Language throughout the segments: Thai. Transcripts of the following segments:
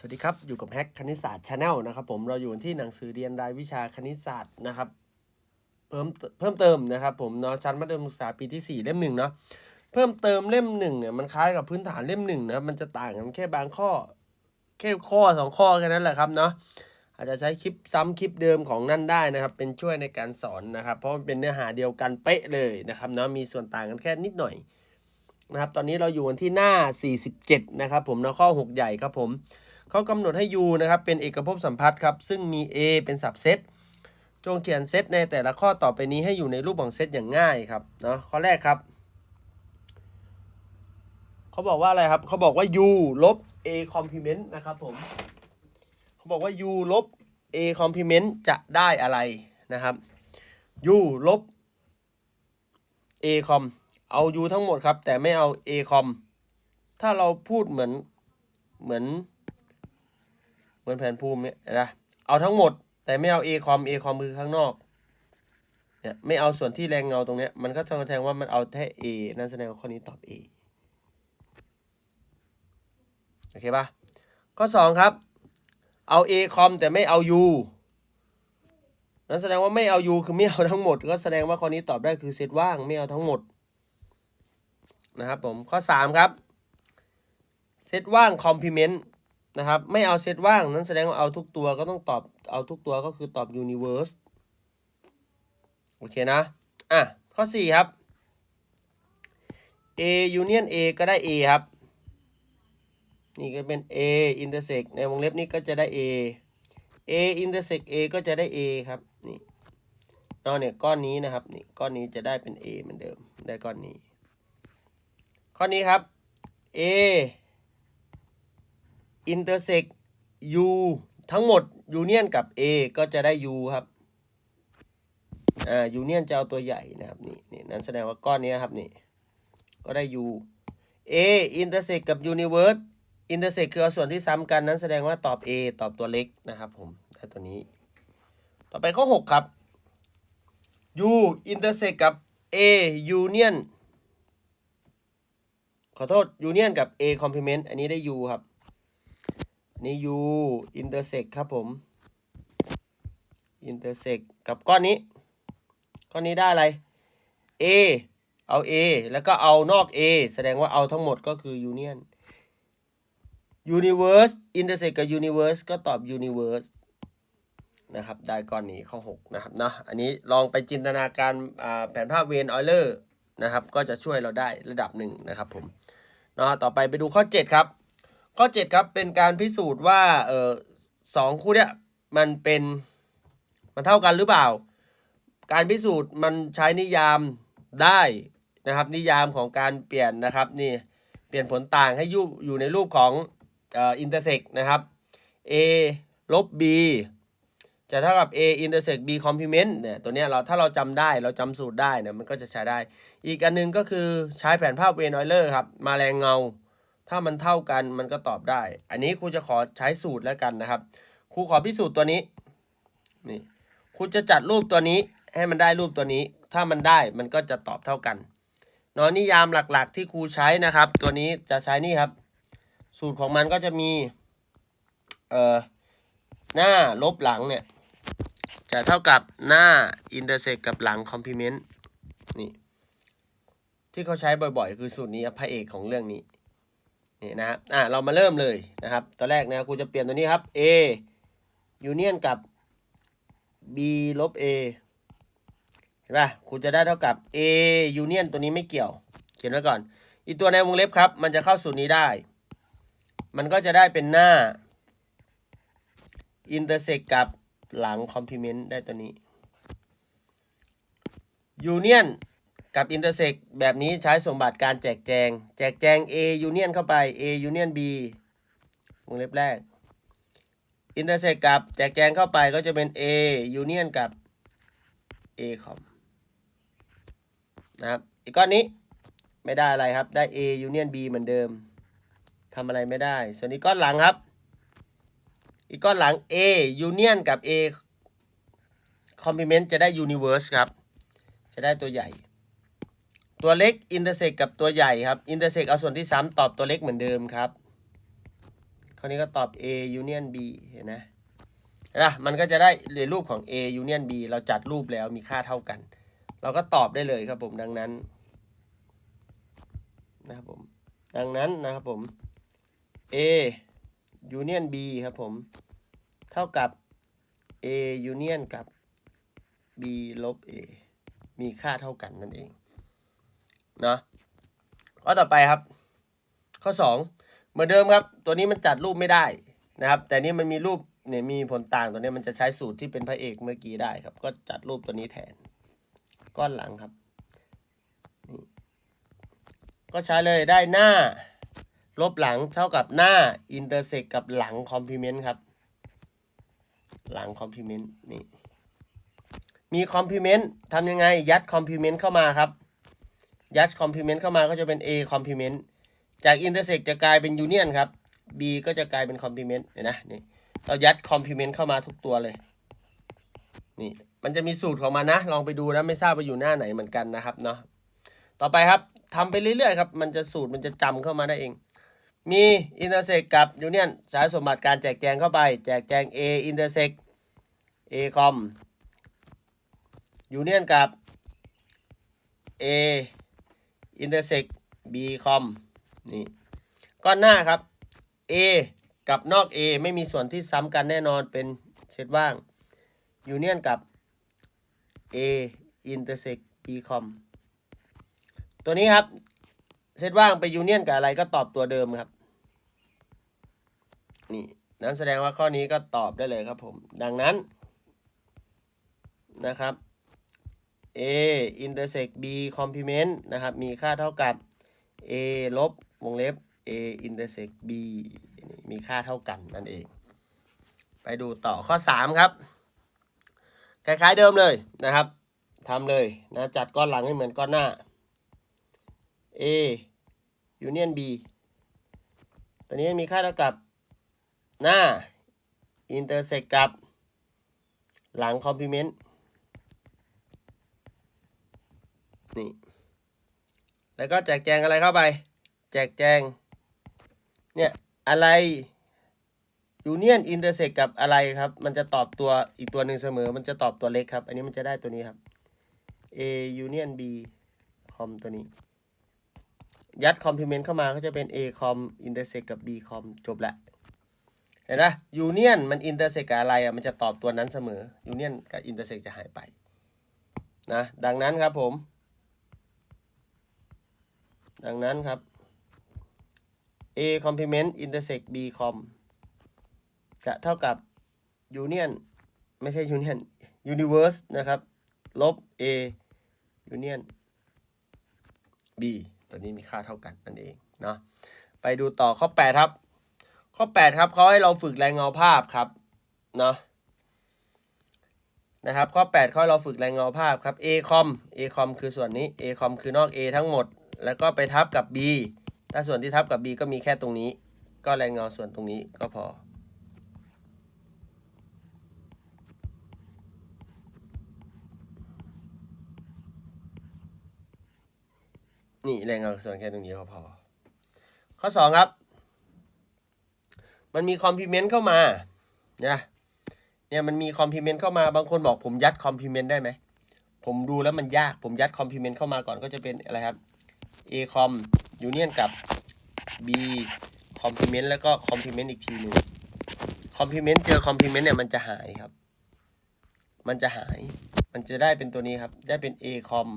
สวัสดีครับ อยู่กับแฮกคณิตศาสตร์ชาแนลนะครับผมเราอยู่ที่หนังสือเรียนรายวิชาคณิตศาสตร์นะครับเพิ่มเพิ่มเติมนะครับผมเนาะชั้นมัธยมศึกษาปีที่ 4 เล่มหนึ่งเนาะเพิ่มเติมเล่มหนึ่งเนี่ยมันคล้ายกับพื้นฐานเล่มหนึ่งนะมันจะต่างกันแค่บางข้อ แค่ข้อสองข้อแค่นั้นแหละครับเนาะอาจจะใช้คลิปซ้ำคลิปเดิมของนั่นได้นะครับ เป็นช่วยในการสอนนะครับ เพราะมันเป็นเนื้อหาเดียวกันเป๊ะเลยนะครับเนาะมีส่วนต่างกันแค่นิดหน่อยนะครับตอนนี้เราอยู่กันที่หน้า 47 นะครับผมเนาะข้อ 6 ใหญ่ครับผม เขากำหนดให้ u นะครับเป็นเอกภพสัมพัทธ์ครับซึ่งมี a เป็นสับเซตจงเขียนเซตในแต่ละข้อต่อไปนี้ให้อยู่ในรูปของเซตอย่างง่ายครับเนาะข้อแรกครับเขาบอกว่าอะไรครับเขาบอกว่า u ลบ a complement นะครับผมเขาบอกว่า u ลบ a complement จะได้อะไรนะครับ u ลบ a com เอา u ทั้งหมดครับ แต่ไม่เอา a com ถ้าเราพูดเหมือนเหมือน มือนแผนภูมิเนี่ยนะเอาทั้งหมด แต่ไม่เอา a com a com คือข้างนอกเนี่ยไม่เอาส่วนที่แรงเงาตรงเนี้ยมันก็จะแสดงว่ามันเอาแค่ a นั่นแสดงว่าข้อนี้ตอบ a โอเคปะข้อสองครับ เอา a com แต่ไม่เอา u นั่นแสดงว่าไม่เอา u คือไม่เอาทั้งหมด ก็แสดงว่าข้อนี้ตอบได้คือเซตว่างไม่เอาทั้งหมดนะครับผมข้อสามครับ เซตว่าง complement น นะครับ ไม่เอาเซตว่างนั้นแสดงว่าเอาทุกตัวก็ต้องตอบเอาทุกตัวก็คือตอบ universe โอเคนะ อะ ข้อ 4 ครับ a union a ก็ได้ a ครับ นี่ก็เป็น a intersect ในวงเล็บนี้ก็จะได้ a a intersect a ก็จะได้ a ครับนี่นอกเนี่ยก้อนนี้นะครับนี่ก้อนนี้จะได้เป็น a เหมือนเดิมได้ก้อนนี้ ข้อนี้ครับ a intersect u ทั้งหมด union กับ a ก็จะได้ u ครับ อ่า union จะเอาตัวใหญ่นะครับนี่นี่นั่นแสดงว่าก้อนนี้ครับนี่ก็ได้ u a intersect กับ universe intersect คือเอาส่วนที่ซ้ำกันนั้นแสดงว่าตอบ a ตอบตัวเล็กนะครับผมได้ตัวนี้ ต่อไปข้อ 6 ครับ u intersect กับ a union ขอโทษ union กับ a complement อันนี้ได้ u ครับ นี่ u intersect ครับผม intersect กับก้อนนี้ ก้อนนี้ได้อะไร a เอา a แล้วก็เอานอก a แสดงว่าเอาทั้งหมดก็คือ union universe intersect กับ universe ก็ตอบ universe นะครับ ได้ก้อนนี้ข้อ 6 นะครับเนาะอันนี้ลองไปจินตนาการแผนภาพเวนออยเลอร์นะครับ ก็จะช่วยเราได้ระดับหนึ่งนะครับผมเนาะต่อไปไปดูข้อ 7 ครับ ข้อ 7 ครับเป็นการพิสูจน์ว่าเออสองคู่เนี้ยมันเป็นมันเท่ากันหรือเปล่า การพิสูจน์มันใช้นิยามได้นะครับ นิยามของการเปลี่ยนนะครับนี่เปลี่ยนผลต่างให้อยู่อยู่ในรูปของอ่อ intersect นะครับ a ลบ b จะเท่ากับ a intersect b complement เนี่ยตัวเนี้ยเราถ้าเราจำได้เราจำสูตรได้เนี่ยมันก็จะใช้ได้ อีกอันหนึงก็คือใช้แผนภาพเวนออยเลอร์ครับ มาแรงเงา ถ้ามันเท่ากันมันก็ตอบได้ อันนี้ครูจะขอใช้สูตรแล้วกันนะครับ ครูขอพิสูจน์ตัวนี้ นี่ครูจะจัดรูปตัวนี้ให้มันได้รูปตัวนี้ ถ้ามันได้มันก็จะตอบเท่ากันนอะนิยามหลักๆ ที่ครูใช้นะครับ ตัวนี้จะใช้นี่ครับ สูตรของมันก็จะมี เอ่อ หน้าลบหลังเนี่ย จะเท่ากับหน้า intersect กับหลัง complement นี่ ที่เขาใช้บ่อยๆ คือสูตรนี้พระเอกของเรื่องนี้ นี่นะครับอะเรามาเริ่มเลยนะครับ ตอนแรกนะครูจะเปลี่ยนตัวนี้ครับ a union กับ b ลบ a เห็นป่ะครูจะได้เท่ากับ a union ตัวนี้ไม่เกี่ยว เขียนไว้ก่อน อีกตัวในวงเล็บครับ มันจะเข้าสูตรนี้ได้ มันก็จะได้เป็นหน้า intersect กับหลัง complement ได้ตัวนี้ union กับ intersect แบบนี้ใช้สมบัติการแจกแจง แจกแจง A union เข้าไป A union B วงเล็บแรก intersect กับแจกแจงเข้าไปก็จะเป็น A union กับ A com นะครับอีกก้อนนี้ไม่ได้อะไรครับ ได้ A union B เหมือนเดิมทำอะไรไม่ได้ ส่วนอีกก้อนหลังครับ อีกก้อนหลัง A union กับ A complement จะได้ universe ครับ จะได้ตัวใหญ่ ตัวเล็ก intersect กับตัวใหญ่ครับ intersect เอาส่วนที่ซ้ำตอบตัวเล็กเหมือนเดิมครับคราวนี้ก็ตอบ A union B เห็นนะเห็นะมันก็จะได้เรียนรูปของ A union B เราจัดรูปแล้วมีค่าเท่ากัน เราก็ตอบได้เลยครับผมดังนั้นนะครับผมดังนั้นนะครับผม A union B ครับผม เท่ากับ A union กับ B ลบ A มีค่าเท่ากันนั่นเอง นะข้อต่อไปครับ ข้อ 2 เหมือนเดิมครับ ตัวนี้มันจัดรูปไม่ได้นะครับ แต่นี่มันมีรูปเนี่ยมีผลต่างตัวนี้มันจะใช้สูตรที่เป็นพระเอกเมื่อกี้ได้ครับ ก็จัดรูปตัวนี้แทน ก้อนหลังครับ ก็ใช้เลยได้หน้า ลบหลังเท่ากับหน้าอินเตอร์เซกกับหลังคอมพลีเมนต์ครับ หลังคอมพลีเมนต์นี่มีคอมพลีเมนต์ทำยังไงยัดคอมพลีเมนต์เข้ามาครับ ยัดคอมพลีเมนต์เข้ามาก็จะเป็น A คอมพลีเมนต์จากอินเตอร์เซกจะกลายเป็นยูเนียนครับ B ก็จะกลายเป็นคอมพลีเมนต์เห็นนะนี่เรายัดคอมพลีเมนต์เข้ามาทุกตัวเลยนี่มันจะมีสูตรของมันนะ ลองไปดูนะไม่ทราบว่าอยู่หน้าไหนเหมือนกันนะครับเนาะต่อไปครับทำไปเรื่อยๆครับมันจะสูตรมันจะจำเข้ามาได้เอง มีอินเตอร์เซกกับยูเนียนสายสมบัติการแจกแจงเข้าไป แจกแจง A อินเตอร์เซก A คอมยูเนียนกับ A อินเตอร์เซก B คอมนี่ก้อนหน้าครับ A กับนอก A ไม่มีส่วนที่ซ้ำกันแน่นอนเป็นเซตว่างยูเนียนกับ A อินเตอร์เซก B คอมตัวนี้ครับ เซตว่างไปยูเนียนกับอะไรก็ตอบตัวเดิมครับ นี่นั้นแสดงว่าข้อนี้ก็ตอบได้เลยครับผม ดังนั้นนะครับ A intersect B complement นะครับ มีค่าเท่ากับ A ลบวงเล็บ A intersect B นี่มีค่าเท่ากันนั่นเอง ไปดูต่อข้อ 3 ครับ คล้ายๆเดิมเลยนะครับทำเลยนะจัดก้อนหลังให้เหมือนก้อนหน้า A union B ตัวนี้มีค่าเท่ากับหน้า intersect กับหลัง complement นี่แล้วก็แจกแจงอะไรเข้าไป แจกแจง เนี่ยอะไรยูเนียนอินเตอร์เซกกับอะไรครับ มันจะตอบตัวอีกตัวหนึ่งเสมอ มันจะตอบตัวเล็กครับ อันนี้มันจะได้ตัวนี้ครับ A union B คอมตัวนี้ ยัดคอมพลีเมนต์เข้ามาก็จะเป็น A คอมอินเตอร์เซกกับ B คอมจบละ เห็นไหมยูเนียนมันอินเตอร์เซกกับอะไรอะ มันจะตอบตัวนั้นเสมอยูเนียนกับอินเตอร์เซกจะหายไป นะ ดังนั้นครับผม ดังนั้นครับ A complement intersect B com จะเท่ากับ union ไม่ใช่ union universe นะครับ ลบ A union B ตัวนี้มีค่าเท่ากันนั่นเองเนาะไปดูต่อข้อ 8 ครับ ข้อ 8 ครับเขาให้เราฝึกแรงเงาภาพครับเนาะนะครับข้อ8เขาให้เราฝึกแรงเงาภาพครับ A com A com คือส่วนนี้ A com คือนอก A ทั้งหมด แล้วก็ไปทับกับ B ถ้าส่วนที่ทับกับ B ก็มีแค่ตรงนี้ ก็แรงเงาส่วนตรงนี้ก็พอ นี่แรงเงาส่วนแค่ตรงนี้ก็พอ ข้อ 2 ครับ มันมีคอมพลีเมนต์เข้ามานะเนี่ยมันมีคอมพลีเมนต์เข้ามาบางคนบอกผมยัดคอมพลีเมนต์ได้ไหมผมดูแล้วมันยากผมยัดคอมพลีเมนต์เข้ามาก่อนก็จะเป็นอะไรครับ A คอมยูเนียนกับ B คอมพลีเมนต์แล้วก็คอมพลีเมนต์อีกทีหนึ่งคอมพลีเมนต์เจอคอมพลีเมนต์เนี่ยมันจะหายครับ มันจะหาย มันจะได้เป็นตัวนี้ครับ ได้เป็น A คอม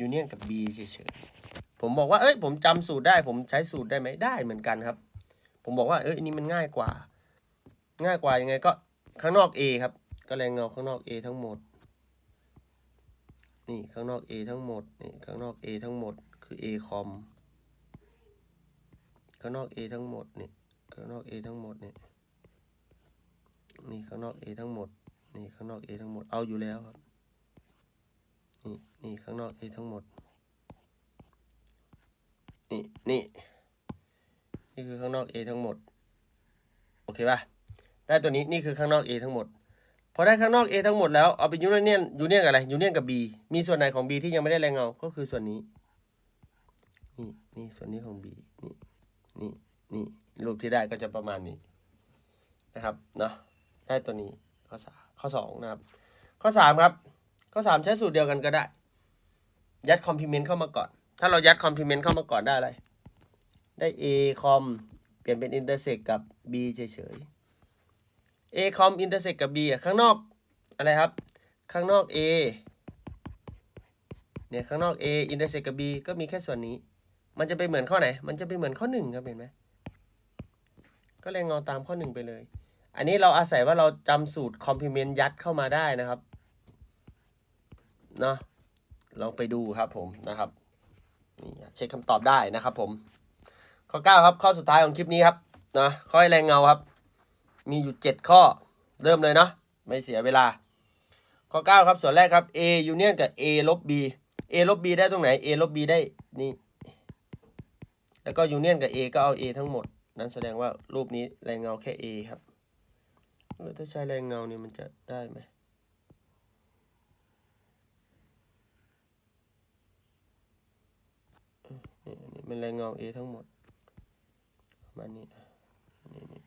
ยูเนียนกับ B เฉยๆ ผมบอกว่า เอ้ย ผมจำสูตรได้ ผมใช้สูตรได้ไหมได้เหมือนกันครับ ผมบอกว่า เอ้ยอันนี้มันง่ายกว่า ง่ายกว่ายังไงก็ข้างนอก A ครับ ก็แรงเงาข้างนอก A ทั้งหมด นี่ข้างนอก A ทั้งหมด นี่ข้างนอก A ทั้งหมด คือ A คอมข้างนอก A ทั้งหมดนี่ข้างนอก A ทั้งหมดนี่นี่ข้างนอก A ทั้งหมด นี่ข้างนอก A ทั้งหมด เอาอยู่แล้วครับ นี่นี่ข้างนอก A ทั้งหมด นี่นี่นี่คือข้างนอก A ทั้งหมด โอเคป่ะ ได้ตัวนี้ นี่คือข้างนอก A ทั้งหมด พอได้ข้างนอก A ทั้งหมดแล้ว เอาไปยูเนียนยูเนียนกับอะไร ยูเนียนกับ B มีส่วนไหนของ B ที่ยังไม่ได้แรงเงา ก็คือส่วนนี้ นี่นี่ส่วนนี้ของ B นี่นี่นี่รูปที่ได้ก็จะประมาณนี้นะครับเนาะได้ตัวนี้ข้อสามข้อสองนะครับ ข้อสามครับ ข้อสามใช้สูตรเดียวกันก็ได้ ยัดคอมพ l เมนต์เข้ามาก่อน ถ้าเรายัดคอมพ l เมนต์เข้ามาก่อนได้อะไร ได้ a คอมเปลี่ยนเป็นอินเตอร์เซกกับ b เฉยๆ a คอมอินเตอร์เซกกับ b อะข้างนอกอะไรครับ ข้างนอก a เนี่ยข้างนอก a อินเตอร์เซกกับ b ก็มีแค่ส่วนนี้ มันจะไปเหมือนข้อไหน มันจะไปเหมือนข้อหนึ่งครับเห็นไหมก็เลยเงาตามข้อหนึ่งไปเลย อันนี้เราอาศัยว่าเราจำสูตรคอมพ l เมนต์ยัดเข้ามาได้นะครับเนาะลองไปดูครับผมนะครับนี่เช็คคำตอบได้นะครับผม ข้อ 9 ครับ ข้อสุดท้ายของคลิปนี้ครับนะข้อแรงเงาครับ มีอยู่ 7 ข้อเริ่มเลยเนาะไม่เสียเวลา ข้อ 9 ครับส่วนแรกครับ A union กับ A ลบ B A ลบ B ได้ตรงไหน A ลบ B ได้นี่ แล้วก็ union กับ A ก็เอา A ทั้งหมด นั้นแสดงว่ารูปนี้แรงเงาแค่ A ครับเออถ้าใช้แรงเงานี่มันจะได้ไหมนี่นนี้เป็นแรงเงา A ทั้งหมดประมาณนี้นี่นี่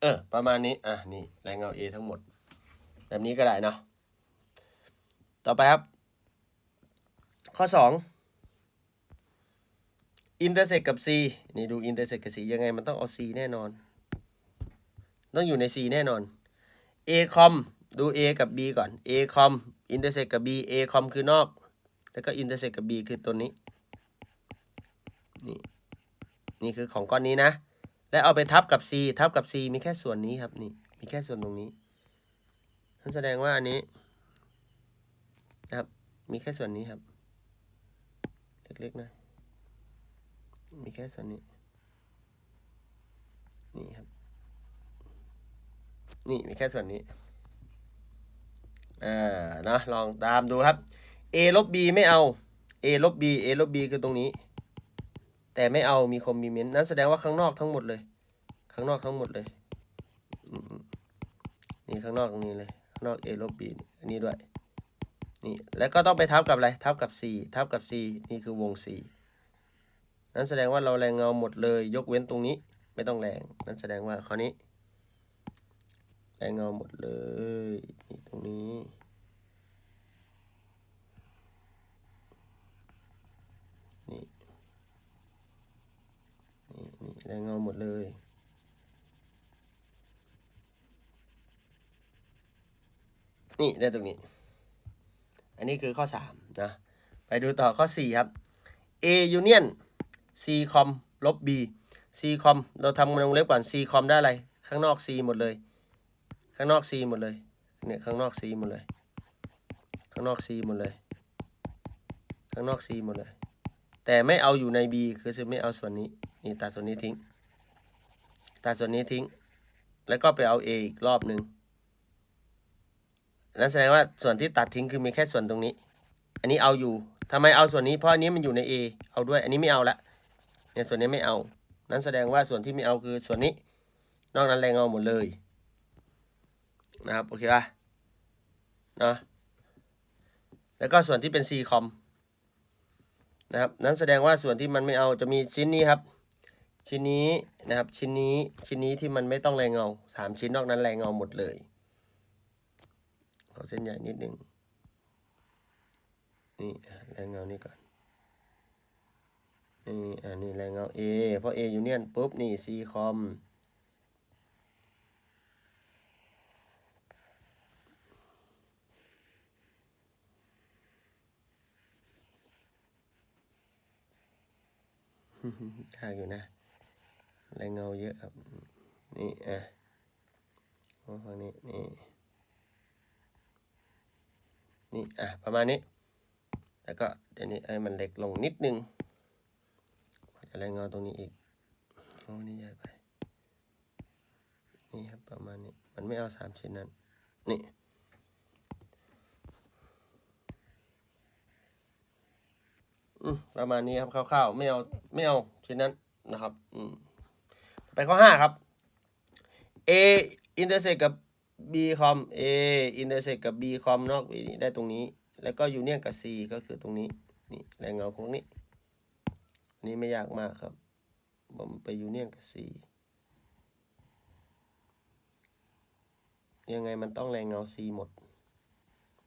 เออประมาณนี้อะนี่แรงเงา A ทั้งหมด แบบนี้ก็ได้เนาะต่อไปครับ ข้อส อินเตอร์เซกกับ C นี่ดูอินเตอร์เซกกับ C ยังไงมันต้องเอา C แน่นอน ต้องอยู่ใน C แน่นอน A คอมดู A กับ B ก่อน A คอมอินเตอร์เซกกับ B A คอมคือนอก แล้วก็อินเตอร์เซกกับ B คือตัวนี้ นี่ นี่คือของก้อนนี้นะ และเอาไปทับกับ C ทับกับ C มีแค่ส่วนนี้ครับ นี่ มีแค่ส่วนตรงนี้นั่นแสดงว่าอันนี้นะครับ มีแค่ส่วนนี้ครับ เล็กๆหนะ มีแค่ส่วนนี้นี่ครับ นี่มีแค่ส่วนนี้อ่านะลองตามดูครับ a ลบ b ไม่เอา a ลบ b a ลบ b คือตรงนี้ แต่ไม่เอามีคอมมิเมนต์นั้นแสดงว่าข้างนอกทั้งหมดเลย ข้างนอกทั้งหมดเลยนี่ข้างนอกตรงนี้เลยข้างนอก a ลบ b อันนี้ด้วยนี่แล้วก็ต้องไปทับกับอะไรทับกับ c ทับกับ c นี่คือวง c นั้นแสดงว่าเราแรงเงาหมดเลย ยกเว้นตรงนี้ ไม่ต้องแรง นั้นแสดงว่าข้อนี้ แรงเงาหมดเลยนี่ตรงนี้ นี่นี่นี่แรงเงาหมดเลยนี่ได้ตรงนี้ อันนี้คือข้อสามนะ ไปดูต่อข้อสี่ครับ A union C com ลบ B C com เราทำวงเล็บก่อน C com ได้อะไร ข้างนอก C หมดเลย ข้างนอก C หมดเลย เนี่ยข้างนอก C หมดเลย ข้างนอก C หมดเลย ข้างนอก C หมดเลย แต่ไม่เอาอยู่ใน B คือจะไม่เอาส่วนนี้ นี่ตัดส่วนนี้ทิ้ง ตัดส่วนนี้ทิ้ง แล้วก็ไปเอา A อีกรอบหนึ่งนั่นแสดงว่าส่วนที่ตัดทิ้งคือมีแค่ส่วนตรงนี้ อันนี้เอาอยู่ทำไมเอาส่วนนี้ เพราะอันนี้มันอยู่ใน A เอาด้วย อันนี้ไม่เอาละ เนี่ยส่วนนี้ไม่เอา นั้นแสดงว่าส่วนที่ไม่เอาคือส่วนนี้ นอกนั้นแรงเอาหมดเลยนะครับโอเคป่ะเนาะแล้วก็ส่วนที่เป็น C คอมนะครับนั้นแสดงว่าส่วนที่มันไม่เอาจะมีชิ้นนี้ครับ ชิ้นนี้นะครับชิ้นนี้ชิ้นนี้ที่มันไม่ต้องแรงเงาสามชิ้นนอกนั้นแรงเงาหมดเลยขอเส้นใหญ่นิดนึงนี่แรงเงานี่ก่อน นี่อันนี้แรงเงา A เพราะ A ยูเนียนปุ๊บ นี่ C คอมยากอยู่นะ แรงเงาเยอะครับ นี่อะฝั่งนี้ นี่ นี่ อะ ประมาณนี้ แล้วก็เดี๋ยวนี้ให้มันเล็กลงนิดนึง จะแรเงาตรงนี้อีกโอ้นี่ใหญ่ไป นี่ครับประมาณนี้ มันไม่เอาสามชิ้นนั้น นี่อืมประมาณนี้ครับคร่าวๆไม่เอาไม่เอาชิ้นนั้นนะครับ อืมไปข้อห้าครับ A intersect กับ B com A intersect กับ B com นอกได้ตรงนี้ แล้วก็ union กับ C ก็คือตรงนี้ นี่แรงเงาของนี้ นี่ไม่ยากมากครับบอกมันไปยูเนียนกับ C ยังไงมันต้องแรงเงา C หมด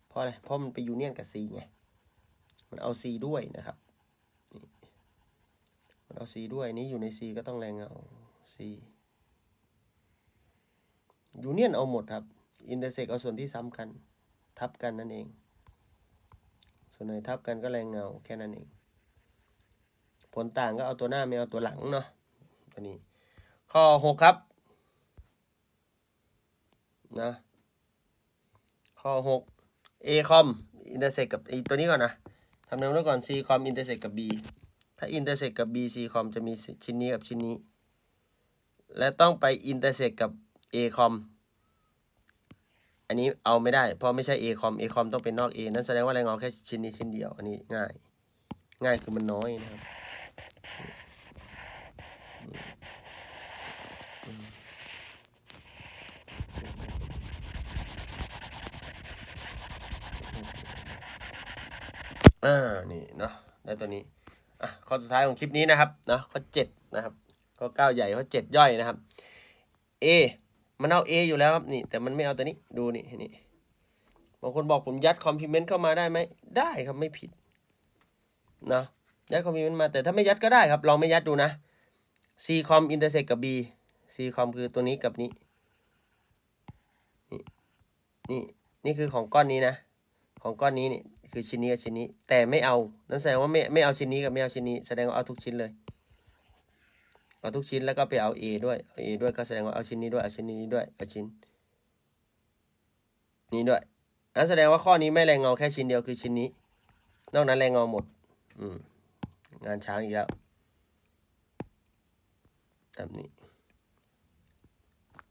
เพราะอะไร เพราะมันไปยูเนียนกับ C ไง มันเอา C ด้วยนะครับ มันเอา C ด้วย นี้อยู่ใน C ก็ต้องแรงเงา C ยูเนียนเอาหมดครับ อินเตอร์เซกเอาส่วนที่ซ้ำกัน ทับกันนั่นเอง ส่วนไหนทับกันก็แรงเงาแค่นั้นเอง ผลต่างก็เอาตัวหน้าไม่เอาตัวหลังเนาะตัวนี้ ข้อหกครับนะข้อหก A คอมอินเตอร์เซกกับอีตัวนี้ก่อนนะทำแนวนู้ก่อน C คอมอินเตอร์เซกกับ B ถ้าอินเตอร์เซกกับ B C คอมจะมีชิ้นนี้กับชิ้นนี้ และต้องไปอินเตอร์เซกกับ A คอมอันนี้เอาไม่ได้ เพราะไม่ใช่ A คอม A คอมต้องเป็นนอก A นั่นแสดงว่าแรงเงาแค่ชิ้นนี้ชิ้นเดียว อันนี้ง่าย ง่ายคือมันน้อยนะครับ อ่านี่เนาะได้ตัวนี้ อะ ข้อสุดท้ายของคลิปนี้นะครับ เนาะ ข้อเจ็ดนะครับ ข้อเก้าใหญ่ ข้อเจ็ดย่อยนะครับ A มันเอา A อยู่แล้วครับ นี่ แต่มันไม่เอาตัวนี้ ดูนี่ นี่ บางคนบอกผมยัดคอมพ l เมนต์เข้ามาได้ไหม ได้ครับ ไม่ผิดเนาะ ยัดคอมพ l เมนต์มาแต่ถ้าไม่ยัดก็ได้ครับ ลองไม่ยัดดูนะ C คอมอินเตอร์เซกกับ B C คอมคือตัวนี้กับนี้ นี่นี่นี่คือของก้อนนี้นะ ของก้อนนี้นี่คือชิ้นนี้กับชิ้นนี้ แต่ไม่เอา นั่นแสดงว่าไม่ไม่เอาชิ้นนี้กับไม่เอาชิ้นนี้ แสดงว่าเอาทุกชิ้นเลย เอาทุกชิ้นแล้วก็ไปเอา A ด้วยเอา A ด้วยก็แสดงว่าเอาชิ้นนี้ด้วยเอาชิ้นนี้ด้วยเอาชิ้น นี้ด้วยนั่นแสดงว่าข้อนี้ไม่แรงเงาแค่ชิ้นเดียวคือชิ้นนี้ นอกนั้นแรงเงาหมด อืม งานช้างอีกแล้วแบบนี้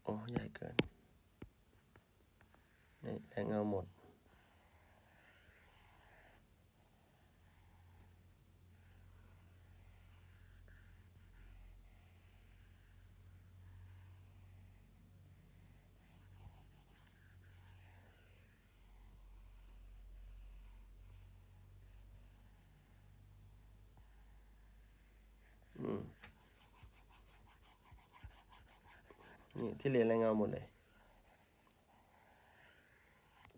โอ้ ใหญ่เกินนี่แบงเอาหมด อืม นี่ที่เรียนแรเงาหมดเลย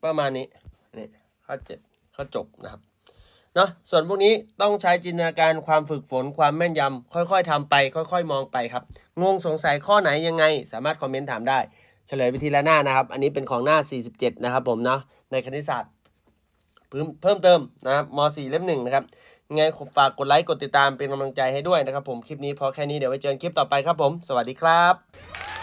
ประมาณนี้นี่ข้อเจ็ดข้อจบนะครับเนาะส่วนพวกนี้ต้องใช้จินตนาการความฝึกฝนความแม่นยำค่อยๆทำไป ค่อย ๆ มองไปครับ งงสงสัยข้อไหนยังไง สามารถคอมเมนต์ถามได้เฉลยวิธีละหน้านะครับ อันนี้เป็นของหน้า 47 นะครับผมเนาะในคณิตศาสตร์เพิ่มเพิ่มเติมนะครับม .4 เล่มหนึ่งนะครับยังไงฝากกดไลค์กดติดตามเป็นกำลังใจให้ด้วยนะครับผมคลิปนี้พอแค่นี้เดี๋ยวไว้เจอกันคลิปต่อไปครับผม สวัสดีครับ